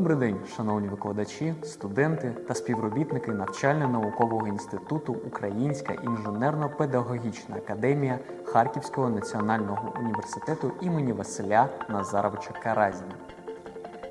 Добрий день, шановні викладачі, студенти та співробітники навчально-наукового інституту Українська інженерно-педагогічна академія Харківського національного університету імені Василя Назаровича Каразіна.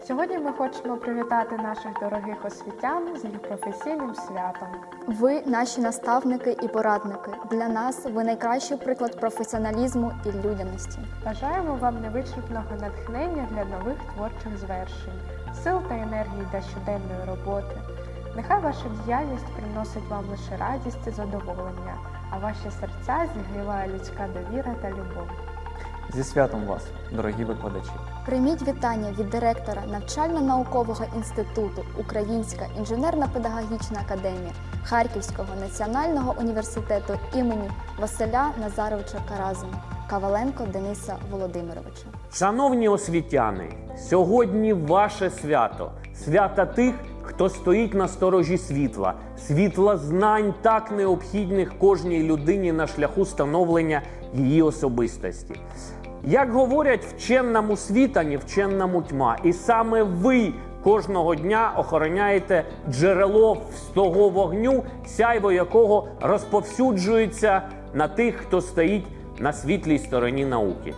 Сьогодні ми хочемо привітати наших дорогих освітян з їх професійним святом. Ви наші наставники і порадники. Для нас ви найкращий приклад професіоналізму і людяності. Бажаємо вам невичерпного натхнення для нових творчих звершень, сил та енергії для щоденної роботи. Нехай ваша діяльність приносить вам лише радість і задоволення, а ваші серця зігріває людська довіра та любов. Зі святом вас, дорогі викладачі! Прийміть вітання від директора навчально-наукового інституту Українська інженерно-педагогічна академія Харківського національного університету імені Василя Назаровича Каразина Каваленко Дениса Володимировича. Шановні освітяни, сьогодні ваше свято, свята тих, хто стоїть на сторожі світла, світла знань, так необхідних кожній людині на шляху становлення її особистості. Як говорять, вченному світа, ні вченному тьма. І саме ви кожного дня охороняєте джерело з того вогню, сяйво якого розповсюджується на тих, хто стоїть на світлій стороні науки.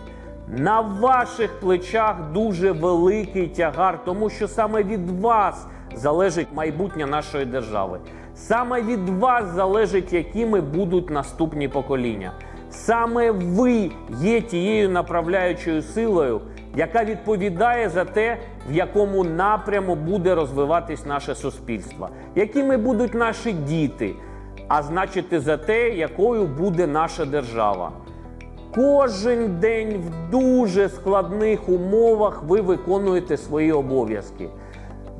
На ваших плечах дуже великий тягар, тому що саме від вас залежить майбутнє нашої держави. Саме від вас залежить, якими будуть наступні покоління. Саме ви є тією направляючою силою, яка відповідає за те, в якому напряму буде розвиватись наше суспільство, якими будуть наші діти, а значить, за те, якою буде наша держава. Кожен день в дуже складних умовах ви виконуєте свої обов'язки.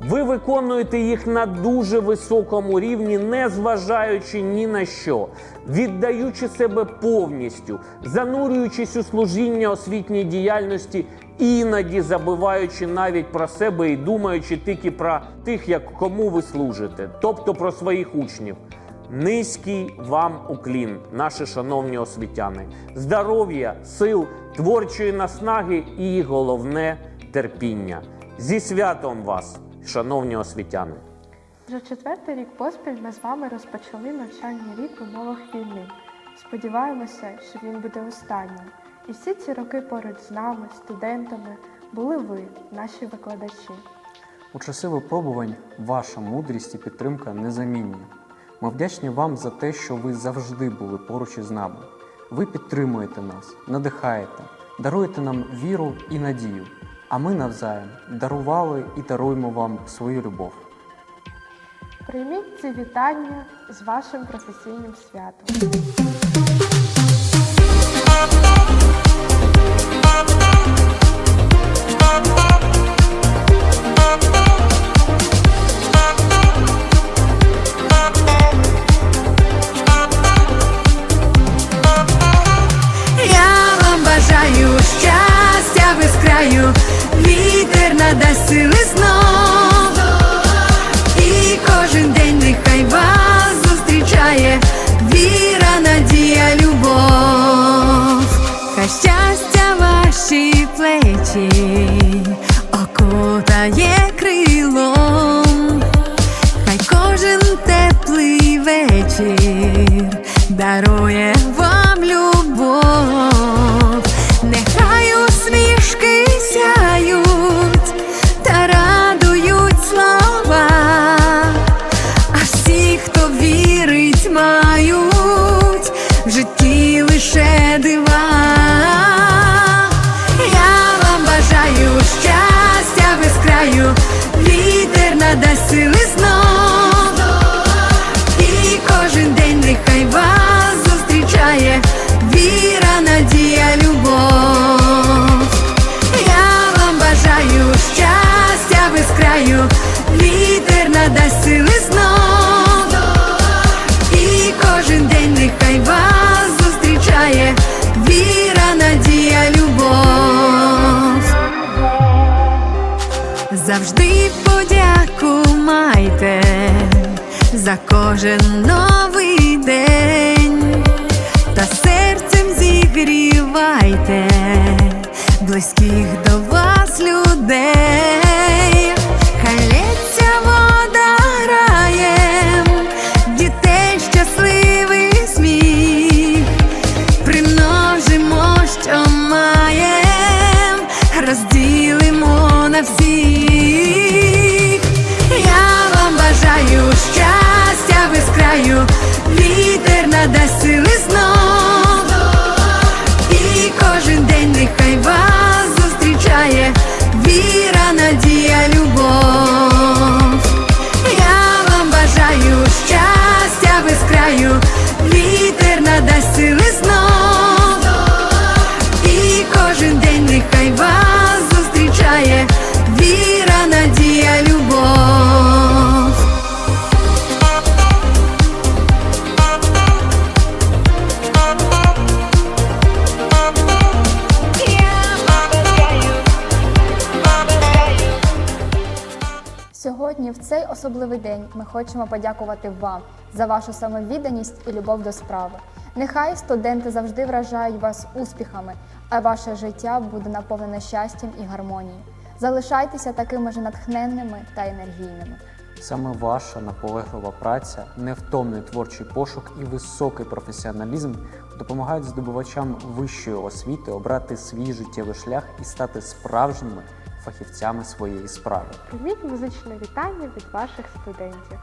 Ви виконуєте їх на дуже високому рівні, не зважаючи ні на що, віддаючи себе повністю, занурюючись у служіння освітньої діяльності, іноді забуваючи навіть про себе і думаючи тільки про тих, як кому ви служите, тобто про своїх учнів. Низький вам уклін, наші шановні освітяни, здоров'я, сил, творчої наснаги і головне терпіння. Зі святом вас, шановні освітяни! Вже четвертий рік поспіль ми з вами розпочали навчальний рік в умовах війни. Сподіваємося, що він буде останнім. І всі ці роки поруч з нами, студентами, були ви, наші викладачі. У часи випробувань ваша мудрість і підтримка незамінні. Ми вдячні вам за те, що ви завжди були поруч із нами. Ви підтримуєте нас, надихаєте, даруєте нам віру і надію. А ми навзаєм дарували і даруємо вам свою любов. Прийміть ці вітання з вашим професійним святом. Я краю, вітер надасть за кожен новий день, та серцем зігрівайте близьких до вас людей. Хочемо подякувати вам за вашу самовідданість і любов до справи. Нехай студенти завжди вражають вас успіхами, а ваше життя буде наповнене щастям і гармонією. Залишайтеся такими ж натхненними та енергійними. Саме ваша наполеглива праця, невтомний творчий пошук і високий професіоналізм допомагають здобувачам вищої освіти обрати свій життєвий шлях і стати справжніми фахівцями своєї справи. Прийміть музичне вітання від ваших студентів.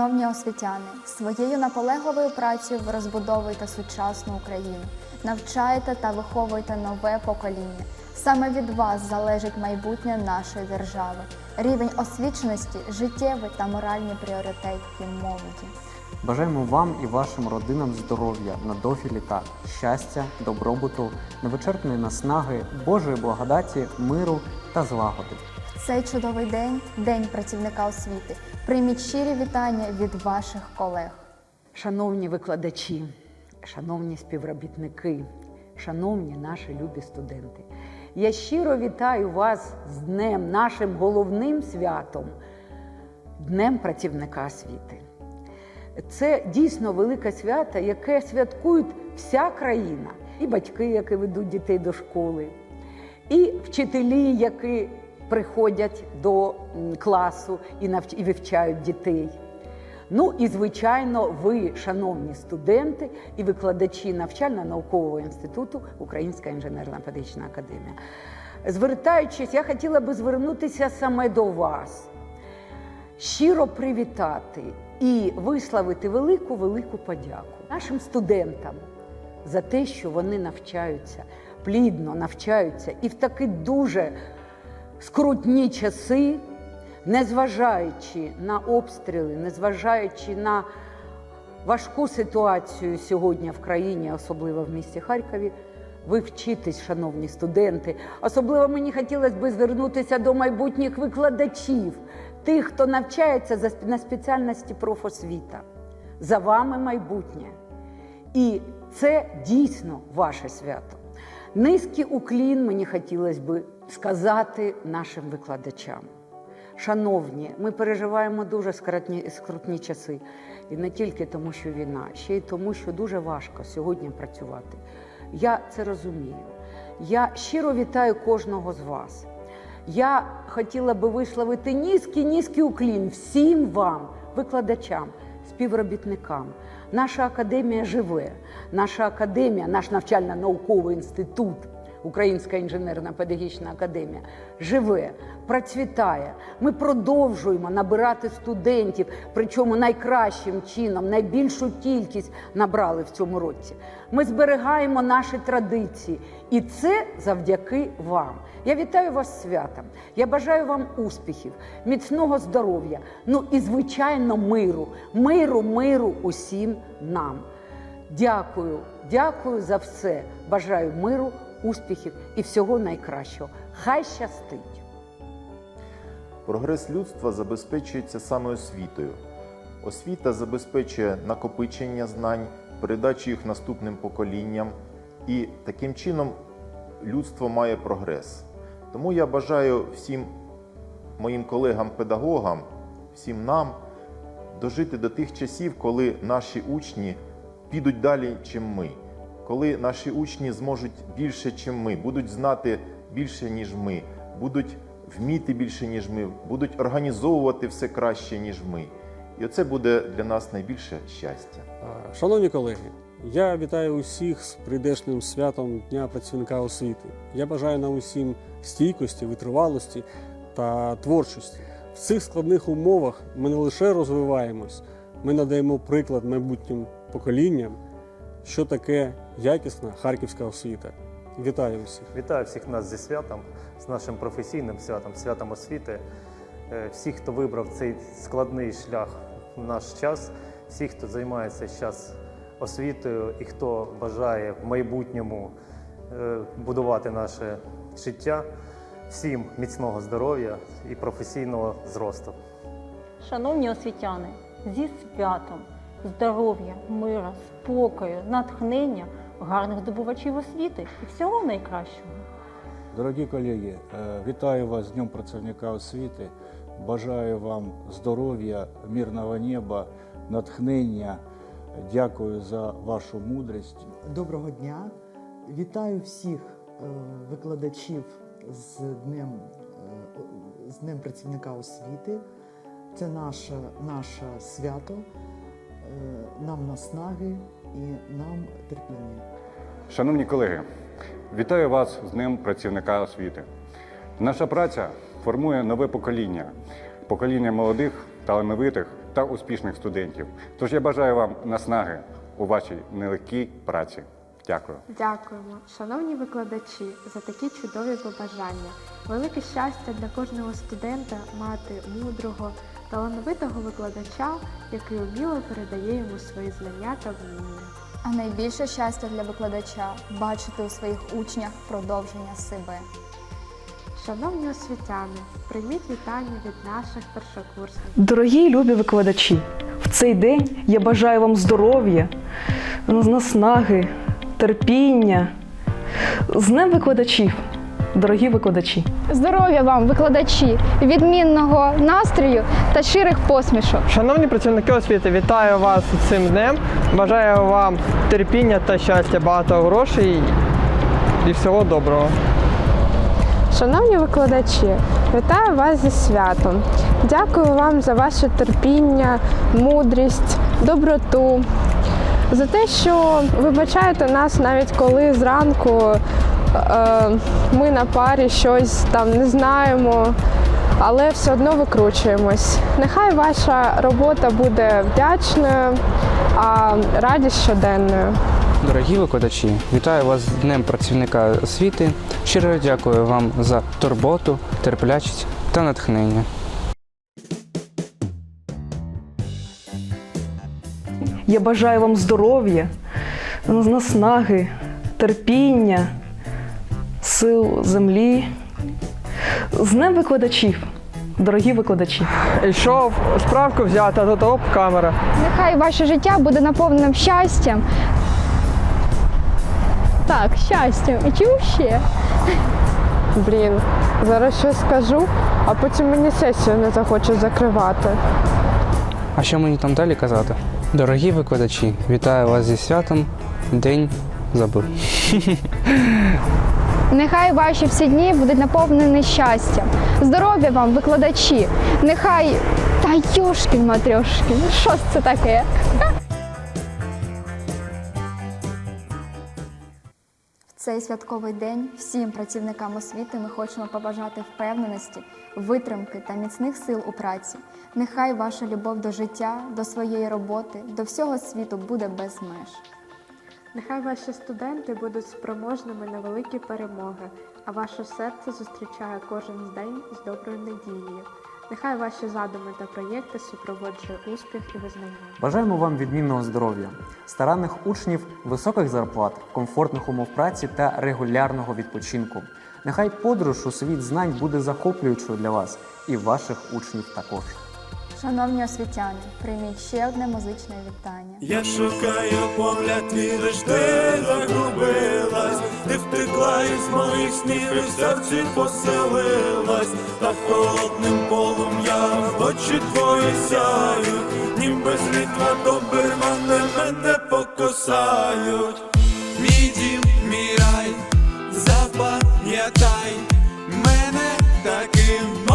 Шановні освітяни, своєю наполегливою працею ви розбудовуєте сучасну Україну, навчаєте та виховуєте нове покоління. Саме від вас залежить майбутнє нашої держави, рівень освіченості, життєвий та моральні пріоритети молоді. Бажаємо вам і вашим родинам здоров'я на довгі літа, щастя, добробуту, невичерпної наснаги, Божої благодаті, миру та злагоди. Цей чудовий день, День працівника освіти, прийміть щирі вітання від ваших колег. Шановні викладачі, шановні співробітники, шановні наші любі студенти, я щиро вітаю вас з днем, нашим головним святом, Днем працівника освіти. Це дійсно велике свято, яке святкують вся країна, і батьки, які ведуть дітей до школи, і вчителі, які приходять до класу і навч... і вивчають дітей. Ну і звичайно, ви, шановні студенти і викладачі навчально-наукового інституту Українська інженерна педагогічна академія. Звертаючись, я хотіла би звернутися саме до вас, щиро привітати і висловити велику велику подяку нашим студентам за те, що вони навчаються, плідно навчаються і в такі дуже скрутні часи, незважаючи на обстріли, незважаючи на важку ситуацію сьогодні в країні, особливо в місті Харкові. Ви вчитесь, шановні студенти. Особливо мені хотілося б звернутися до майбутніх викладачів, тих, хто навчається на спеціальності профосвіта. За вами майбутнє. І це дійсно ваше свято. Низький уклін мені хотілося би сказати нашим викладачам. Шановні, ми переживаємо дуже скрутні, скрутні часи. І не тільки тому, що війна, ще й тому, що дуже важко сьогодні працювати. Я це розумію. Я щиро вітаю кожного з вас. Я хотіла би висловити низький низький уклін всім вам, викладачам, співробітникам. Наша академія живе. Наша академія, наш навчально-науковий інститут, Українська інженерна педагогічна академія, живе, процвітає. Ми продовжуємо набирати студентів, причому найкращим чином, найбільшу кількість набрали в цьому році. Ми зберігаємо наші традиції, і це завдяки вам. Я вітаю вас святом. Я бажаю вам успіхів, міцного здоров'я, ну і звичайно миру, миру, миру усім нам. Дякую, дякую за все. Бажаю миру, успіхів і всього найкращого. Хай щастить! Прогрес людства забезпечується саме освітою. Освіта забезпечує накопичення знань, передачу їх наступним поколінням, і таким чином людство має прогрес. Тому я бажаю всім моїм колегам-педагогам, всім нам дожити до тих часів, коли наші учні підуть далі, чим ми, коли наші учні зможуть більше, чим ми, будуть знати більше, ніж ми, будуть вміти більше, ніж ми, будуть організовувати все краще, ніж ми. І оце буде для нас найбільше щастя. Шановні колеги, я вітаю усіх з прийдешним святом Дня працівника освіти. Я бажаю нам усім стійкості, витривалості та творчості. В цих складних умовах ми не лише розвиваємось, ми надаємо приклад майбутнім поколінням, що таке якісна харківська освіта. Вітаю усіх! Вітаю всіх нас зі святом, з нашим професійним святом, святом освіти. Е, Всіх, хто вибрав цей складний шлях в наш час, всі, хто займається зараз освітою і хто бажає в майбутньому е, будувати наше життя, всім міцного здоров'я і професійного зросту. Шановні освітяни, зі святом, здоров'я, мира, спокою, натхнення, гарних здобувачів освіти і всього найкращого. Дорогі колеги, е, вітаю вас з Днем працівника освіти. Бажаю вам здоров'я, мирного неба, натхнення. Дякую за вашу мудрість. Доброго дня! Вітаю всіх е, викладачів з Днем, е, з Днем працівника освіти. Це наше, наше свято, нам наснаги і нам терпіння. Шановні колеги, вітаю вас з Днем працівника освіти. Наша праця формує нове покоління, покоління молодих, талановитих та успішних студентів. Тож я бажаю вам наснаги у вашій нелегкій праці. Дякую. Дякуємо, шановні викладачі, за такі чудові побажання. Велике щастя для кожного студента мати мудрого, талановитого викладача, який уміло передає йому свої знання та вміння. А найбільше щастя для викладача бачити у своїх учнях продовження себе. Шановні освітяни, прийміть вітання від наших першокурсників. Дорогі любі викладачі, в цей день я бажаю вам здоров'я, наснаги, терпіння. З Днем викладачів, дорогі викладачі! Здоров'я вам, викладачі, відмінного настрою та щирих посмішок. Шановні працівники освіти, вітаю вас цим днем. Бажаю вам терпіння та щастя, багато грошей і всього доброго. Шановні викладачі, вітаю вас зі святом. Дякую вам за ваше терпіння, мудрість, доброту, за те, що вибачаєте нас навіть коли зранку ми на парі щось там не знаємо, але все одно викручуємось. Нехай ваша робота буде вдячною, а радість щоденною. Дорогі викладачі, вітаю вас з Днем працівника освіти. Щиро дякую вам за турботу, терплячість та натхнення. Я бажаю вам здоров'я, наснаги, терпіння, сил землі. З Днем викладачів, дорогі викладачі. Йшов, справку взяти, а тут оп, камера. Нехай ваше життя буде наповненим щастям. Так, щастям. І чим ще? Блін, зараз щось скажу, а потім мені сесію не захочуть закривати. А що мені там далі казати? Дорогі викладачі, вітаю вас зі святом. День забув. Нехай ваші всі дні будуть наповнені щастям. Здоров'я вам, викладачі. Нехай. Та йошкін матрьошкін, що ж це таке? В цей святковий день всім працівникам освіти ми хочемо побажати впевненості, витримки та міцних сил у праці. Нехай ваша любов до життя, до своєї роботи, до всього світу буде без меж. Нехай ваші студенти будуть спроможними на великі перемоги, а ваше серце зустрічає кожен день з доброю надією. Нехай ваші задуми та проєкти супроводжує успіх і визнання. Бажаємо вам відмінного здоров'я, старанних учнів, високих зарплат, комфортних умов праці та регулярного відпочинку. Нехай подорож у світ знань буде захоплюючою для вас і ваших учнів також. Шановні освітяни, прийміть ще одне музичне вітання. Я шукаю погляд твій, лиш ти загубилась, ти втекла із моїх снів і в серці поселилась, та холодним полум'ям очі твої сяють, ніби світла добермани мене покосають. Мій дім, мій рай, запам'ятай мене таким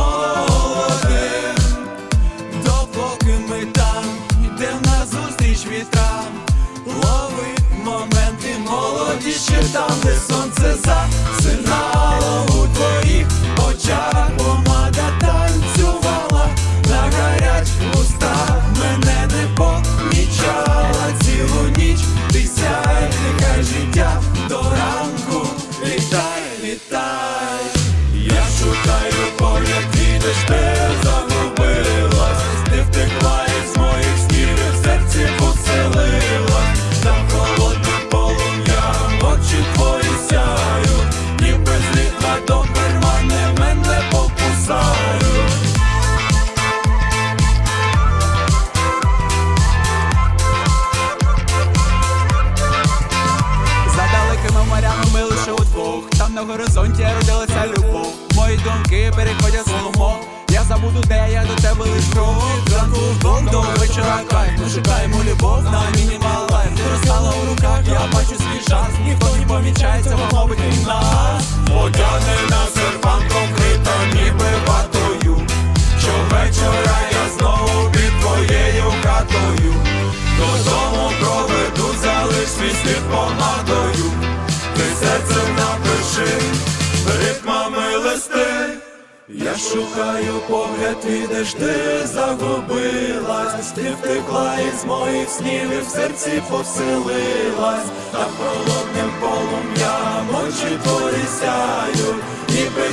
ще там, де сонце засинало у твоїх очах, помада танцювала на гарячих устах, мене не помічала. Цілу ніч, ти сяй, нехай життя до ранку, літай, літай, Я забуду, де я до тебе лиш кров Зранку вдвох до вечора кайф. Ми шукаємо любов на мінімал лайф. Ти розстала у руках, я бачу свій шанс. Ніхто не помічає цього, мабуть, і нас. Одягнена серпанком крита ніби ватою. Щовечора я знову під твоєю хатою. Додому проведу, залиш свій слід помадою. Ти серцем напиши я шукаю погляд, твій, де ж ти загубилась, ти втекла із моїх снів і в серці поселилась, та холодним полум'ям очі твої сяють, ніби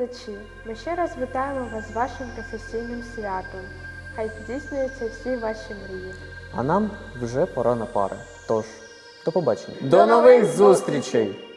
Викладачі, ми ще раз вітаємо вас з вашим професійним святом. Хай здійснюються всі ваші мрії. А нам вже пора на пари. Тож, до побачення. До нових зустрічей!